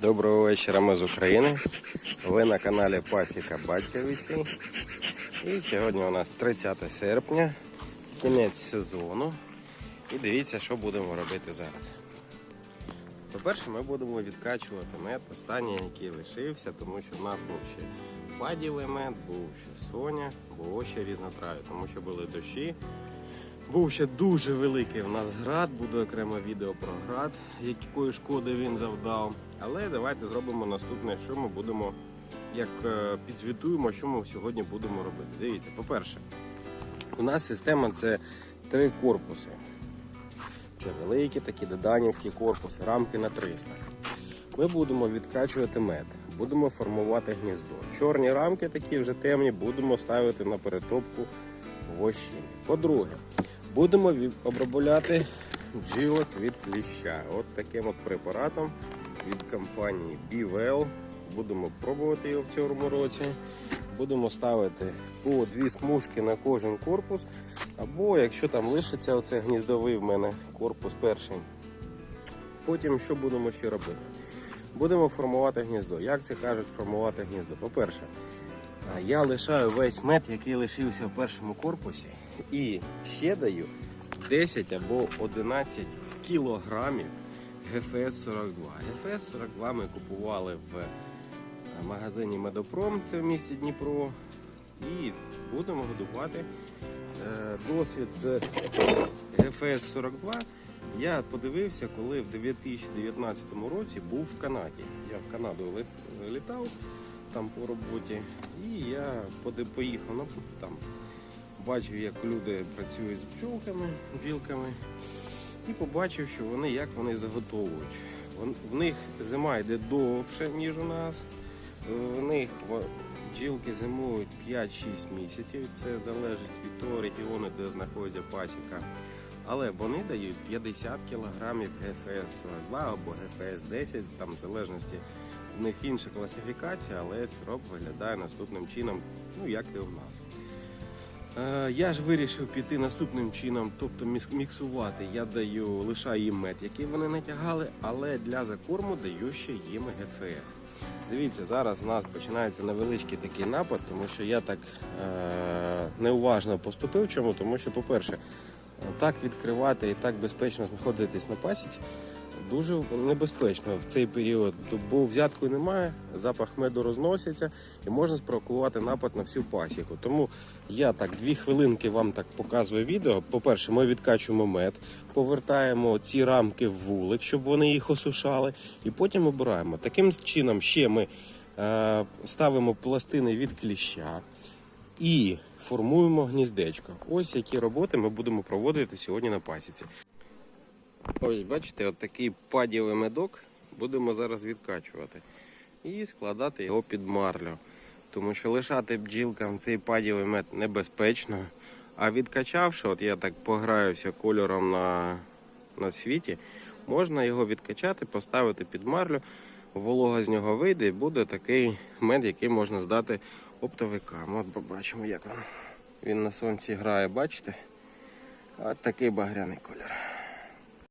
Доброго вечора, ми з України. Ви на каналі Пасіка Батьковичі. І сьогодні у нас 30 серпня, кінець сезону. І дивіться, що будемо робити зараз. По-перше, ми будемо відкачувати мед, останній, який лишився, тому що в нас був ще падівий мед, був ще соня, було ще різнотраві, тому що були дощі. Був ще дуже великий у нас град, буде окремо відео про град, якої шкоди він завдав. Але давайте зробимо наступне, що ми будемо, як е, підзвітуємо, що ми сьогодні будемо робити. Дивіться, по-перше, у нас система це три корпуси. Це великі такі доданівські корпуси, рамки на 300. Ми будемо відкачувати мед, будемо формувати гніздо. Чорні рамки такі вже темні, будемо ставити на перетопку в. По-друге, будемо обробляти бджілок від кліща. От таким от препаратом від компанії BWell. Будемо пробувати його в цьому році. Будемо ставити по дві смужки на кожен корпус. Або якщо там лишиться оце гніздовий в мене корпус перший. Потім що будемо ще робити? Будемо формувати гніздо. Як це кажуть формувати гніздо? По-перше, я лишаю весь мед, який лишився в першому корпусі, і ще даю 10 або 11 кілограмів ГФС-42. ГФС-42 ми купували в е, магазині Медопром, це в місті Дніпро. І будемо годувати Е, досвід з ГФС-42 я подивився, коли в 2019 році був в Канаді. Я в Канаду літав там по роботі, і я поїхав ну, там, бачив, як люди працюють з бджолками, бджілками, і побачив, що вони як вони заготовують. В них зима йде довше, ніж у нас. В них бджілки зимують 5-6 місяців. Це залежить від того регіону, де знаходиться пасіка. Але вони дають 50 кг ГФС-42 або ГФС-10, там в залежності в них інша класифікація, але сироп виглядає наступним чином, ну як і у нас. Е, Я ж вирішив піти наступним чином, тобто міксувати. Я даю лишаю їм мед, який вони натягали, але для закорму даю ще їм ГФС. Дивіться, зараз у нас починається невеличкий такий напад, тому що я так е- неуважно поступив. Чому? Тому що, по-перше, так відкривати і так безпечно знаходитись на пасіці дуже небезпечно в цей період, бо взятку немає, запах меду розноситься і можна спровокувати напад на всю пасіку. Тому я так дві хвилинки вам так показую відео. По-перше, ми відкачуємо мед, повертаємо ці рамки в вулик, щоб вони їх осушали, і потім обираємо. Таким чином ще ми е, ставимо пластини від кліща і формуємо гніздечко. Ось які роботи ми будемо проводити сьогодні на пасіці. Ось, бачите, от такий падівий медок будемо зараз відкачувати і складати його під марлю. Тому що лишати бджілкам цей падівий мед небезпечно. А відкачавши, от я так пограюся кольором на, на світі, можна його відкачати, поставити під марлю, волога з нього вийде і буде такий мед, який можна здати оптовикам. От побачимо, як він. На сонці грає, бачите? От такий багряний кольор.